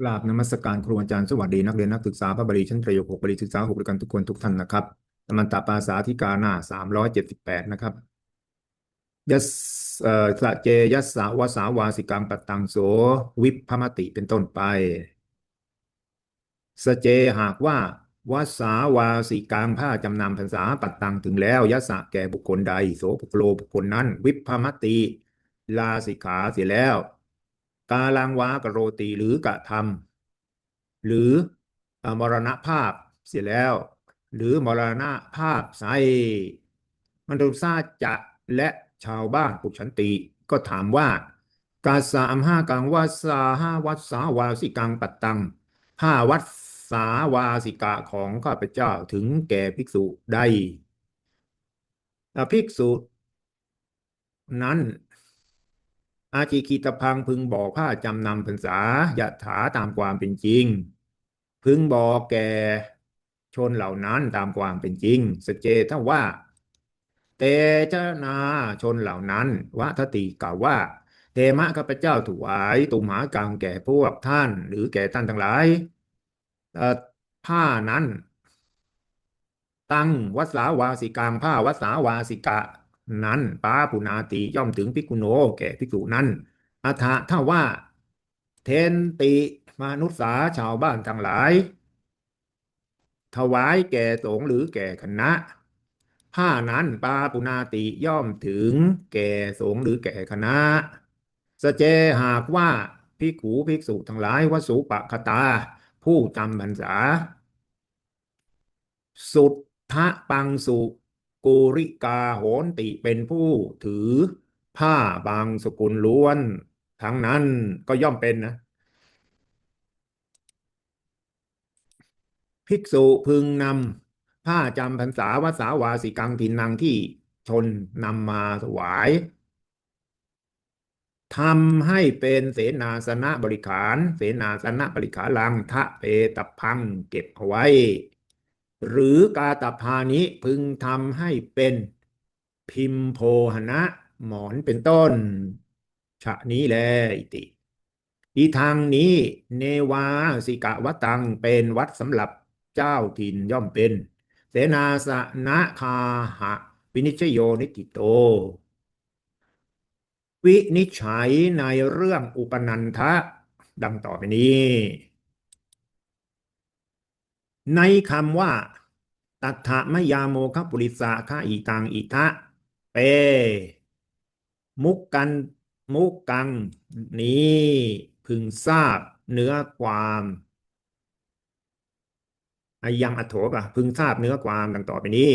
กราบนมัสการครูอาจารย์สวัสดีนักเรียนนักศึกษาพระบรีชั้นประโยคหกบรีศึกษาหกด้วยกันทุกคนทุกท่านนะครับนมันตาปาสาธิกาหน้าสามร้อยเจ็ดสิบแปดนะครับยัสเอ่อสะเจยัสสาวาสาวาสิกังปตตังโสวิปพมติเป็นต้นไปสเจหากว่าวาสาวาสิกังผ้าจำนำพรรษาปัตตังถึงแล้วยัสสะแก่บุคคลใด โสภโลบุคคลนั้น วิปพมติลาสิกขาเสียแล้ว กาลังวากโรติหรือกระทำหรืออมรณภาพเสียแล้ว หรือมรณภาพไซมันตุซาจะและชาวบ้านปุชันติ ก็ถามว่ากาสามห้ากังวาสาห้าวัดสาวาสิกังปัตตังห้าวัดสาวาสิกะของข้าพเจ้าถึงแก่ภิกษุใดภิกษุ นั้น อาชีคีตพังพึงบอกผ้าจำนำพรรษายะถาตามความเป็นจริง พึงบอกแก่ชนเหล่านั้นตามความเป็นจริง สเจถ้าว่า เตจนาชนเหล่านั้นวัทติกล่าวว่าเตมะข้าพเจ้าถวายตุมหากังแก่พวกท่าน หรือแก่ท่านทั้งหลายผ้านั้น ตั้งวัสสาวาสิกังผ้าวัสาวาสิกะ นั้นปาปุนาติย่อมถึงภิกขุโน แก่ภิกษุนั้นอัฏฐะถ้าว่า เทนติมนุษย์สาชาวบ้านทั้งหลาย ถวายแก่สงฆ์หรือแก่คณะ ผ้านั้นปาปุนาติย่อมถึงแก่สงฆ์หรือแก่คณะ สเจหากว่าภิกขุภิกษุทั้งหลายวสุปคตา ผู้จำพรรษา สุทธะปังสุ กุริกาโหนติเป็นผู้ถือผ้าบางสกุลล้วน ทั้งนั้นก็ย่อมเป็นนะ ภิกษุพึงนำผ้าจำพรรษาวัสาวาสิกังทินังที่ชนนำมาถวายทำให้เป็นเสนาสนะบริขาร เสนาสนะบริขารลังทะเปตพังเก็บเอาไว้ หรือกาตพานิพึงทำให้เป็นพิมโพหนะหมอนเป็นต้น ฉะนี้แลอิติ อีทางนี้ เนวาสิกะวตังเป็นวัดสำหรับเจ้าถิ่นย่อมเป็น เสนาสนะคาหะวินิจโยนิติโต วินิจฉัยในเรื่องอุปนันทะดังต่อไปนี้ ในคำว่า ตัทธมยาโมคปุริสาคะอีตังอิทะเป มุกกันมุกกัง นี้พึงทราบเนื้อความอายังอโถปะพึงทราบเนื้อความดังต่อไปนี้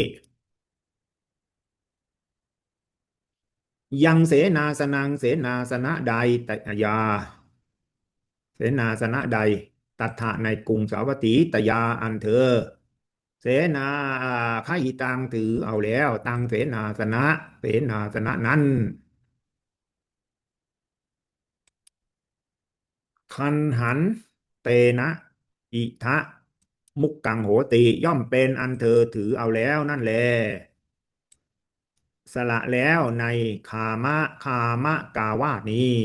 ยังเสนาสนังเสนาสนะใดแต่ยา เสนาสนะใด ตัทธะในกรุงสาวัตถีตยาอันเธอ เสนาข้าอีตังถือเอาแล้ว ตังเสนาสนะ เสนาสนะนั้นคันหันเตนะ อิทะมุกกังโหติย่อมเป็นอันเธอถือเอาแล้วนั่นแหละสละแล้วในคามะคามะกาวาสนี้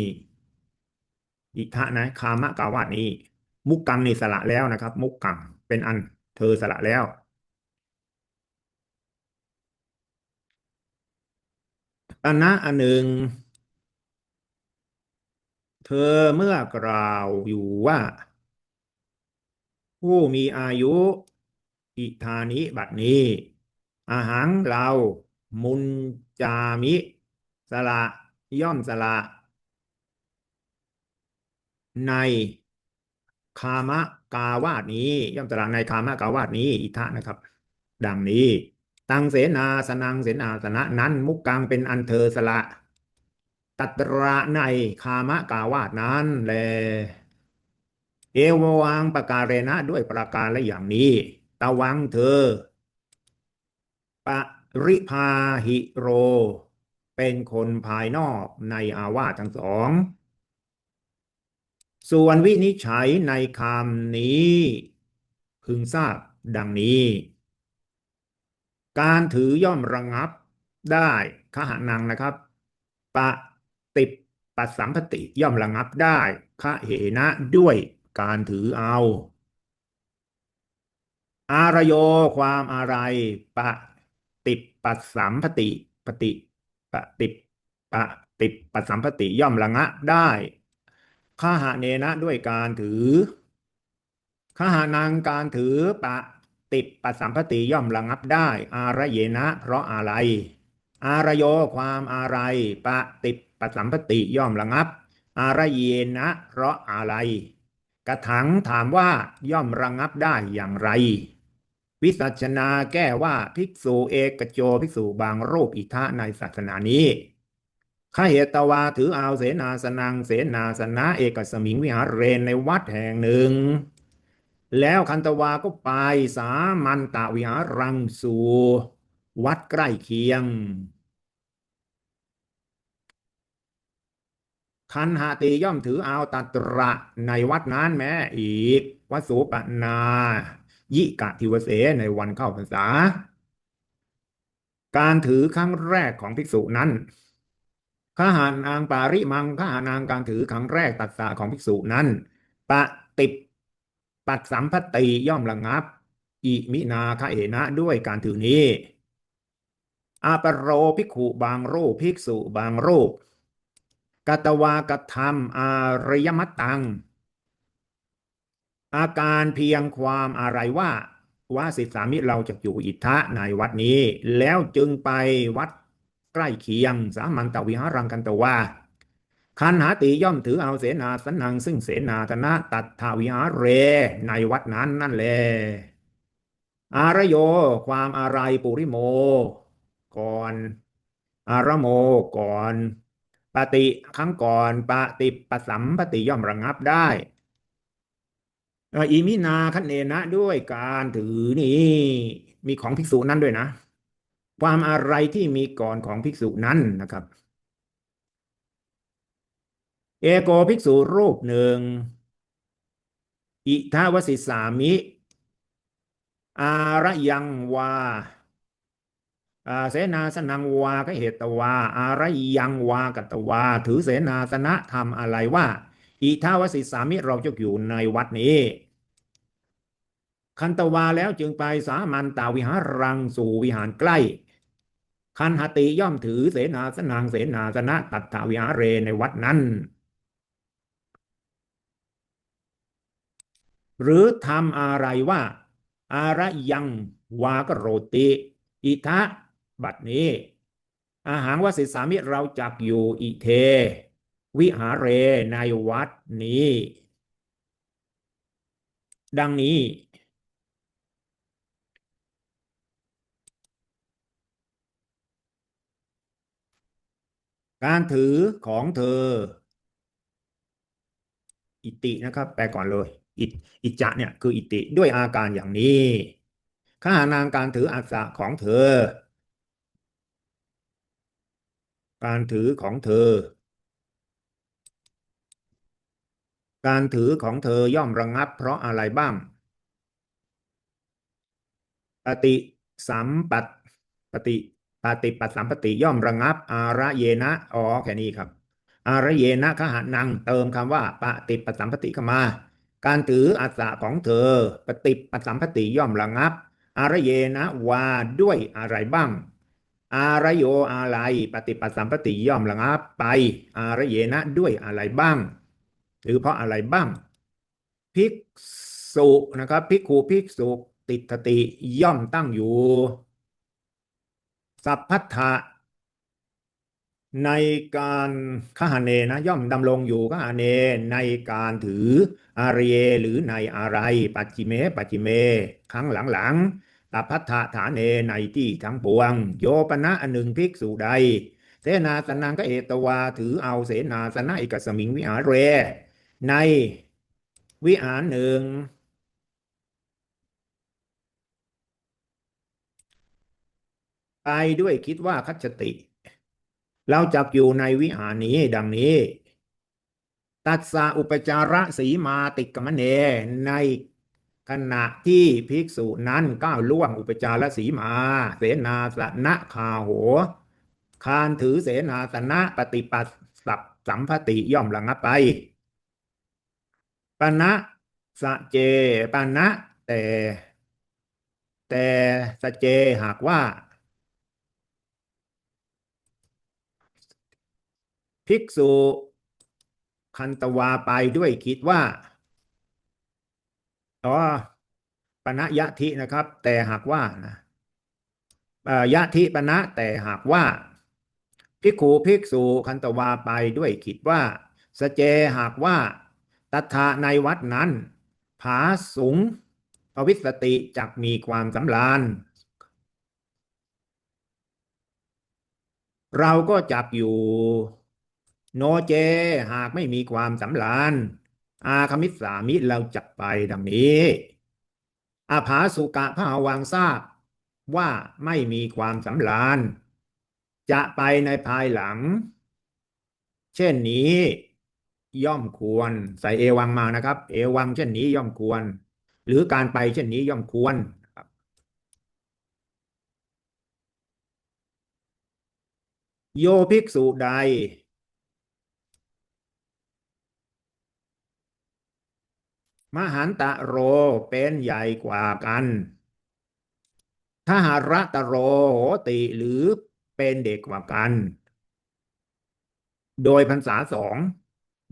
อิทะนะคามะกาวาสนี้ มุกกังนี่สละแล้วนะครับ มุกกังเป็นอันเธอสละแล้ว ตนะอันหนึ่ง เธอเมื่อกล่าวอยู่ว่า ผู้มีอายุ อิธานิบัดนี้ อาหังเรามุนจามิ สละย่อมสละใน คามะกาวาสนี้ ย่อมสละในคามะกาวาสนี้ อิทะนะครับ ดังนี้ ตังเสนาสนังเสนาสนะนั้น มุกกังเป็นอันเธอสละตัตระในคามะกาวาสนั้นแล เอววังประการณะด้วยประการและอย่างนี้ ตะวังเธอปริพาหิโร เป็นคนภายนอกในอาวาสทั้งสอง ส่วนวินิจฉัยในคำนี้ พึงทราบดังนี้ การถือย่อมระงับได้ขหานังนะครับปะติปัสสัมปติย่อมระงับได้ขะเหนะด้วยการถือเอา อารโยความอะไรปะติปัสสัมปติปฏิปฏิปฏิปัสสัมปติย่อมระงะได้ ข้าหาเนนะด้วยการถือข้าหานังการถือปะติดปัสสัมปติย่อมระงับได้ อารเยนะ เพราะอะไร อารโยความอะไร ปะติดปัสสัมปติย่อมระงับ อารเยนะ เพราะอะไร กระถังถามว่าย่อมระงับได้อย่างไร วิสัชนาแก้ว่าภิกษุเอกโจภิกษุบางรูปอิทะในศาสนานี้ ข้าเหตวาถือเอาเสนาสนังเสนาสนะเอกสมิงวิหารเรนในวัดแห่งหนึ่ง แล้วคันตวาก็ไปสามันตวิหารังสู่วัดใกล้เคียง คันหาตีย่อมถือเอาตัตระในวัดนั้นแม้อีกวัสุปนา ยิกะทิวเสในวันเข้าพรรษา การถือครั้งแรกของภิกษุนั้น ข้าหานางปาริมังข้าหานางการถือครั้งแรกตัดสาของภิกษุนั้น ปะติปัดสัมพติย่อมระงับ อิมินาคเอนะด้วยการถือนี้ อาปโรภิกขุบางรูปภิกษุบางรูปกตวากธรรมอารยมัตตัง อาการเพียงความอะไรว่าว่าสิสามิเราจะอยู่อิทธะในวัดนี้ แล้วจึงไปวัด ใกล้เคียง สามันตวิหารังกันตวาคันหาติย่อมถือเอาเสนาสนัง ซึ่งเสนาธนะตัดทาวิหารเร ในวัดนั้นนั่นแล อารโย ความอะไรปุริโม ก่อน อารโมก่อนปฏิครั้งก่อนปฏิปสัมปติย่อมระงับได้อิมินาคันเนนะด้วยการถือนี่ มีของภิกษุนั้นด้วยนะ ความอะไรที่มีก่อนของภิกษุนั้นนะครับ เอโกภิกษุรูปหนึ่ง อิทาวสิสามิ อาระยังวาเสนาสนังวาก็เหตวา อารยังวากัตวา ถือเสนาสนะทำอะไรว่า อิทาวสิสามิเราจะอยู่ในวัดนี้ คันตวาแล้วจึงไปสามันตาวิหารังสู่วิหารใกล้ คันหติย่อมถือเสนาสนังเสนาสนะตัตถวิหารเรในวัดนั้น หรือทำอะไรว่า อาระยังวากโรติ อิทะบัดนี้ อาหารวสิสามิเราจักอยู่อิเท วิหาเรในวัดนี้ ดังนี้ การถือของเธอ อิตินะครับ แปลก่อนเลย อิอิจะเนี่ยคืออิติด้วยอาการอย่างนี้ข้านางการถืออัศของเธอ การถือของเธอ การถือของเธอย่อมระงงับเพราะอะไรบ้างปฏิสัมปัตปฏิ ปฏิปัสสัมปติย่อมระงับ อาระเยนะอ๋อแค่นี้ครับ อาระเยนะขหานังเติมคำว่าปฏิปัสสัมปติเข้ามา การถืออัสะของเธอ ปฏิปัสัมปติย่อมระงับ อารเยนะว่าด้วยอะไรบ้าง อารโยอะไรปฏิปัสัมปติย่อมระงับไป อารเยนะด้วยอะไรบ้าง หรือเพราะอะไรบ้าง ภิกษุนะครับภิกขุภิกษุติตติย่อมตั้งอยู่ สัพพัทธะในการขหเนนะย่อมดำรงอยู่ขหเนในการถืออารียหรือในอะไร ปัจจิเม ปัจจิเม ครั้งหลังๆตัพัทธาฐานเนในที่ทั้งปวง โยปนะอันหนึ่งภิกษุใด เสนาสนังก็เอตวาถือเอาเสนาสนะอิกสมิงวิหารเร ในวิหารหนึ่ง ไปด้วยคิดว่าคัจติ เราจักอยู่ในวิหารนี้ดังนี้ ตัสสะอุปจาระสีมาติกมเน ในขณะที่ภิกษุนั้นก้าวล่วงอุปจารสีมา เสนาสนะคาโหคานถือเสนาสนะปฏิปัสสับสัมพติย่อมระงับไปปณะสะเจปานะแต่ แต่สะเจหากว่า ภิกษุคันตวาไปด้วยคิดว่าอ๋อปณะยะทินะครับ แต่หากว่านะเอ่อยะทิปณะแต่หากว่า ภิกขุภิกษุคันตวาไปด้วยคิดว่า สเจหากว่าตถาในวัดนั้น ผาสูงภวิสติจักมีความสำราญ เราก็จับอยู่ โนเจ หากไม่มีความสำราญ อาคมิสสามิเราจับไปดังนี้ อาภาสุกะพระวังทราบว่าไม่มีความสำราญ จะไปในภายหลัง เช่นนี้ ย่อมควร ใส่เอวังมานะครับ เอวังเช่นนี้ย่อมควร หรือการไปเช่นนี้ย่อมควรโยภิกษุใด มหันตะโรเป็นใหญ่กว่ากันทหารตะโรโหติหรือเป็นเด็กกว่ากัน โดยพรรษาสอง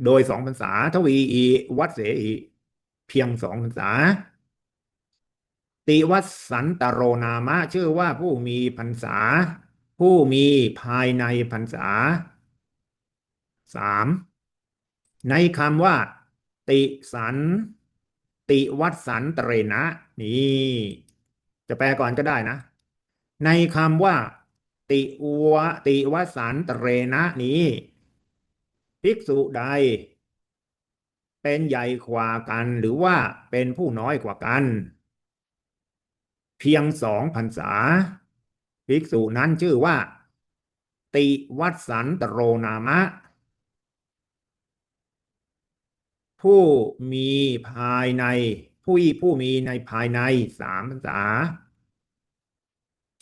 โดยสองพรรษาทวีอีวัดเสอีเพียงสองพรรษา ติวัสสันตโรนามะ ชื่อว่าผู้มีพรรษา ผู้มีภายในพรรษาสามในคำว่า ติสัน ติวัดสันตเรนะ นี่ จะแปลก่อนก็ได้นะ ในคำว่า ติวะติวสันตเรนะนี้ภิกษุใด เป็นใหญ่กว่ากันหรือว่าเป็นผู้น้อยกว่ากัน เพียงสองพรรษาภิกษุนั้นชื่อว่า ติวัดสันตโรนามะ ผู้มีภายใน ผู้ผู้มีในภายในสามพรรษา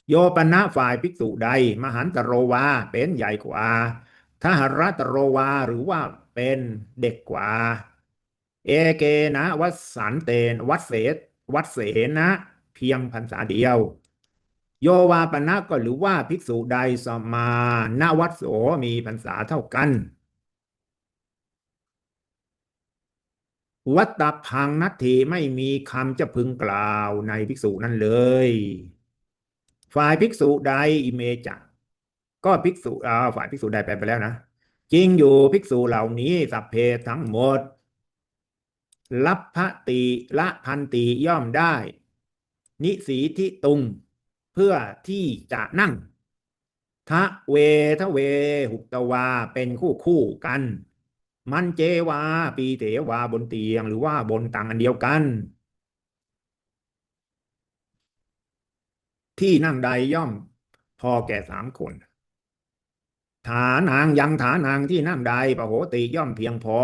โยปนะฝ่ายภิกษุใด มหันตโรวาเป็นใหญ่กว่าทหรัตโรวาหรือว่าเป็นเด็กกว่า เอเกนะวัดสันเตน วัดเสวัดเสนะ เพียงพรรษาเดียว โยวาปนะก็หรือว่าภิกษุใดสมาณวัดโสมีพรรษาเท่ากัน วัตตพังนัตถีไม่มีคำจะพึงกล่าวในภิกษุนั้นเลย ฝ่ายภิกษุใดอิเมจักก็ภิกษุอ่าฝ่ายภิกษุใดไปไปแล้วนะจริงอยู่ภิกษุเหล่านี้สัพเพทั้งหมดลับพระติละพันติย่อมได้ นิสีทิตุง เพื่อที่จะนั่งทะเวทะเว หุตวาเป็นคู่คู่กัน มันเจวา ปีเถวาบนเตียงหรือว่าบนตังอันเดียวกัน ที่นั่งใดย่อมพอแก่สามคน ฐานางยังฐานางที่นั่งใดปะโหติย่อมเพียงพอ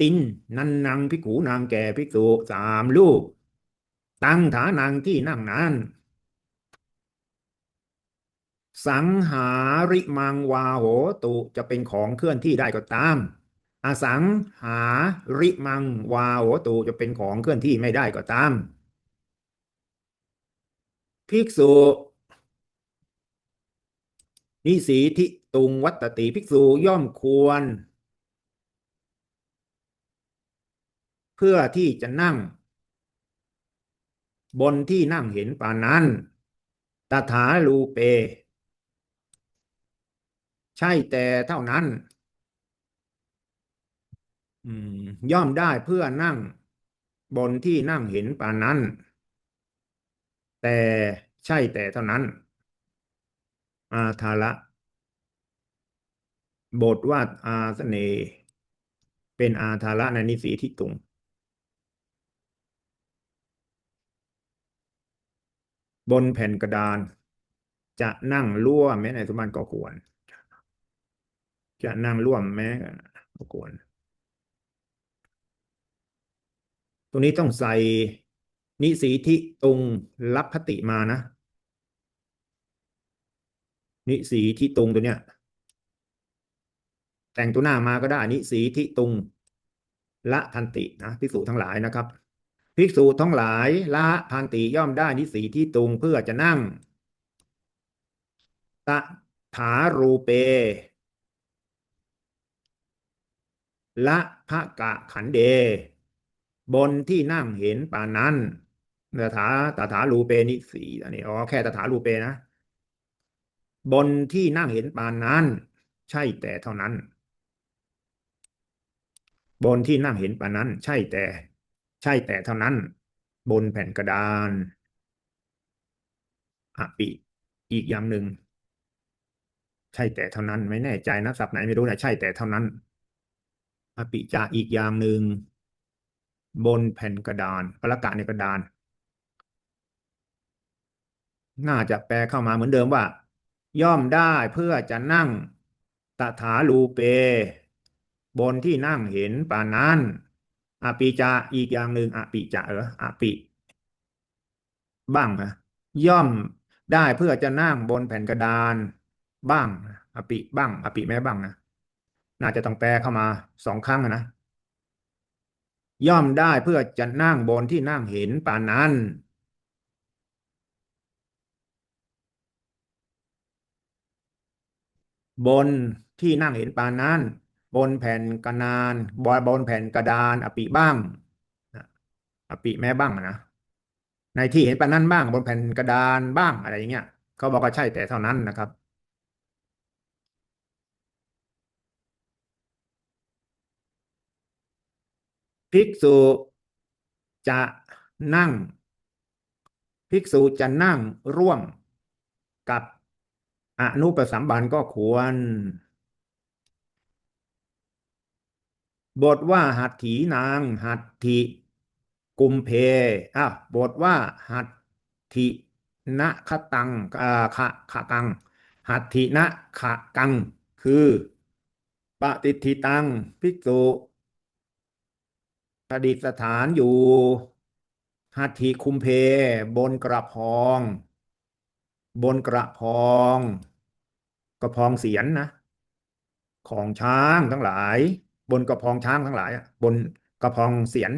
ตินนันนางพิกูนางแก่ภิกษุสามลูก ตั้งฐานางที่นั่งนั้น สังหาริมังวาโหตุจะเป็นของเคลื่อนที่ได้ก็ตามอสังหาริมังวาโหตุจะเป็นของเคลื่อนที่ไม่ได้ก็ตาม ภิกษุนิสีทิตุงวัตติภิกษุย่อมควร เพื่อที่จะนั่ง บนที่นั่งเห็นปานนั้นตถาลูเป ใช่แต่เท่านั้น อืม ย่อมได้เพื่อนั่งบนที่นั่งเห็นปานนั้น แต่ใช่แต่เท่านั้น อาทาระบทว่าอาสเน เป็นอาทาระในนิสีที่ตุง บนแผ่นกระดาน จะนั่งร่วมแม้ในสมบัติก็ควร จะนั่งร่วมแม้ก็ควรตรงนี้ต้องใส่นิสีทิตุงรับพติมานะ นิสีทิตุงตัวเนี้ย แต่งตัวหน้ามาก็ได้ นิสีทิตุงละพันตินะภิกษุทั้งหลายนะครับภิกษุทั้งหลายละพันติย่อมได้นิสีที่ตุงเพื่อจะนั่งตะถารูเป ละพระกะขันเด บนที่นั่งเห็นปานนั้นตถาตถารูเปนิสีอันนี้อ๋อแค่ตถารูเปนะ บนที่นั่งเห็นปานนั้น ใช่แต่เท่านั้น บนที่นั่งเห็นปานนั้น ใช่แต่ ใช่แต่เท่านั้น บนแผ่นกระดานอปิอีกอย่างหนึ่ง ใช่แต่เท่านั้น ไม่แน่ใจนะศัพท์ไหนไม่รู้นะใช่แต่เท่านั้น อปิจาอีกอย่างหนึ่ง บนแผ่นกระดานประกาศในกระดาน น่าจะแปลเข้ามาเหมือนเดิมว่า ย่อมได้เพื่อจะนั่งตถาลูเป บนที่นั่งเห็นปานั้นอปิจาอีกอย่างหนึ่งอปิจาเอออปิ บ้างนะย่อมได้เพื่อจะนั่งบนแผ่นกระดาน บ้างอปิบ้างอปิแม้บ้างนะ น่าจะต้องแปลเข้ามาสองครั้งนะ ย่อมได้เพื่อจะนั่งบนที่นั่งเห็นปานนั้น บนที่นั่งเห็นปานนั้น บนแผ่นกระดานบนบนแผ่นกระดานอปิบ้างอปิแม้บ้างนะในที่เห็นปานนั้นบ้าง บนแผ่นกระดานบ้างอะไรอย่างเงี้ยเขาบอกว่าใช่แต่เท่านั้นนะครับ ภิกษุจะนั่ง ภิกษุจะนั่งร่วมกับอนุปสัมบันก็ควร บทว่าหัตถีนางหัตถิกุมเพอ้าวบทว่าหัตถินะคตังอ่าขะขะกัง หัตถินะขะกัง คือปฏิทิตังภิกษุ ประดิษฐานอยู่หัตถิคุมเพ บนกระพอง บนกระพอง กระพองเสียนนะ ของช้างทั้งหลาย บนกระพองช้างทั้งหลายบนกระพองเสียน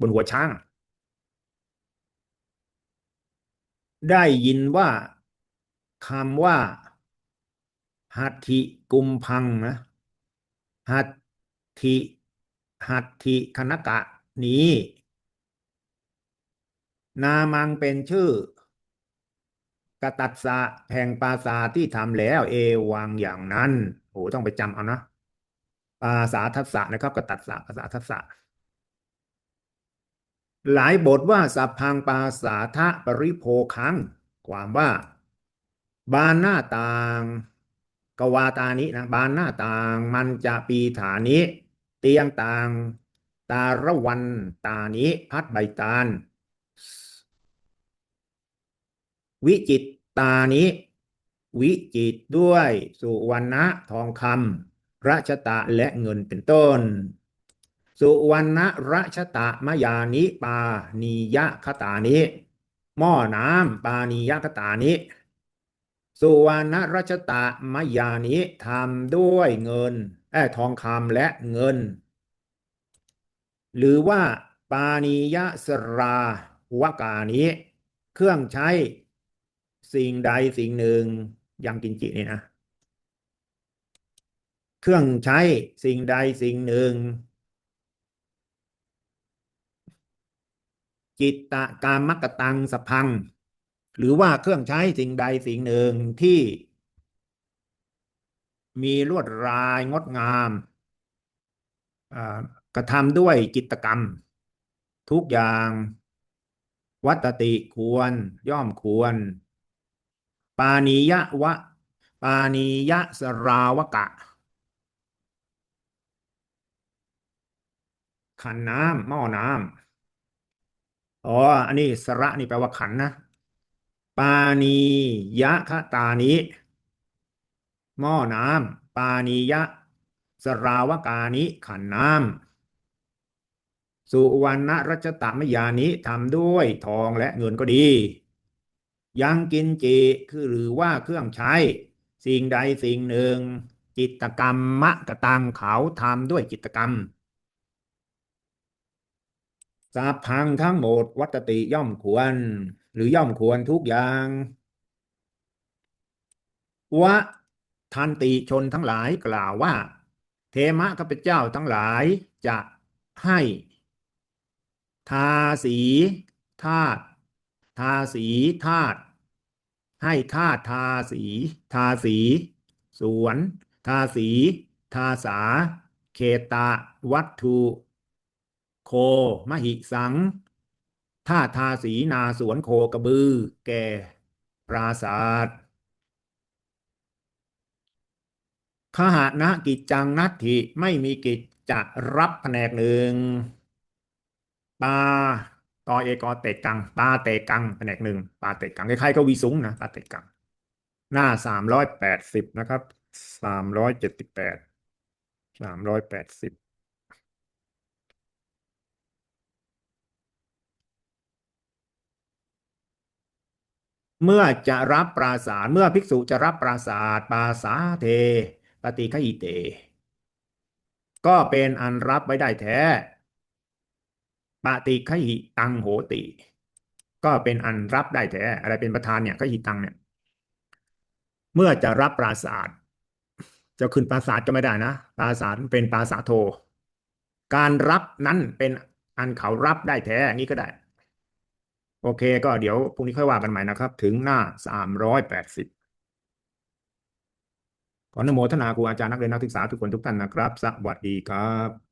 บนหัวช้าง ได้ยินว่าคำว่าหัตถิกุมพังนะหัตถิ หัตถิคณกะนี้ นามังเป็นชื่อกตัสสะแห่งปราสาที่ทำแล้วเอวังอย่างนั้นโอ้ต้องไปจำเอานะปราสาทัสสะนะครับกตัสสะปราสาทัสสะหลายบทว่าสัพพังปราสาทะปริโภคังความว่า บานหน้าต่าง กวาตานินะบานหน้าต่าง มันจะปีฐานิ เตียงต่าง ตาระวัน ตานิพัดใบตาล วิจิตตานิวิจิตด้วยสุวรรณะทองคำรัชตะและเงินเป็นต้น สุวรรณรัชตะมยานิปานียะคตานิหม้อน้ำปานียะคตานิสุวรรณรัชตะมยานิทำด้วยเงิน ทองคำและเงิน หรือว่าปานียะสราวกานิเครื่องใช้สิ่งใดสิ่งหนึ่งยังกินจินี่นะ เครื่องใช้สิ่งใดสิ่งหนึ่ง จิตตะกามกตังสพัง หรือว่าเครื่องใช้สิ่งใดสิ่งหนึ่งที่ มีลวดลายงดงามกระทำด้วยจิตกรรม ทุกอย่าง วัตติควรย่อมควร ปานิยะวะ ปานิยะสราวกะ ขันน้ำหม้อน้ำอ๋ออันนี้สระนี่แปลว่าขันนะ ปานียะคตานิ หม้อน้ำปานียะ สราวกานิขันน้ำสุวรรณรัชตมยานิทำด้วยทองและเงินก็ดี ยังกินจิคือหรือว่าเครื่องใช้ สิ่งใดสิ่งหนึ่ง จิตกรรมมะกะตังเขาทำด้วยจิตกรรมสาพังทั้งหมดวัตติย่อมควร หรือย่อมควรทุกอย่างวะ ทันติชนทั้งหลายกล่าวว่า เทมะข้าพเจ้าทั้งหลายจะให้ทาสีธาตุทาสีธาตุให้ธาตุทาสีทาสีสวน ทาสี ทาสาเคตะวัตถุ โค มหิสังท่าทาสีนาสวนโคกระบือ แก่ ปราศาสตร์ ขหานะกิจจังนัตถิไม่มีกิจจะรับแผนกหนึ่งปาตอเอกอเตกังปาเตกังแผนกหนึ่งปาเตกังคล้ายๆก็วีสุงนะปาเตกัง หน้าสามร้อยแปดสิบนะครับสามร้อยเจ็ดสิบแปดสามร้อยแปดสิบเมื่อจะรับปราสาทเมื่อภิกษุจะรับปราสาทปราสาเท ปฏิฆอิเต ก็เป็นอันรับไว้ได้แท้ ปฏิฆหิตังโหติ ก็เป็นอันรับได้แท้ อะไรเป็นประธานเนี่ยฆหิตังเนี่ย เมื่อจะรับปราสาทจะขึ้นปราสาทก็ไม่ได้นะ ปราสาทเป็นปราสาโท การรับนั้นเป็นอันเขารับได้แท้อย่างนี้ก็ได้ โอเค ก็เดี๋ยวพรุ่งนี้ค่อยว่ากันใหม่นะครับ ถึงหน้าสามร้อยแปดสิบ ขออนุโมทนาครูอาจารย์นักเรียนนักศึกษาทุกคนทุกท่านนะครับ สวัสดีครับ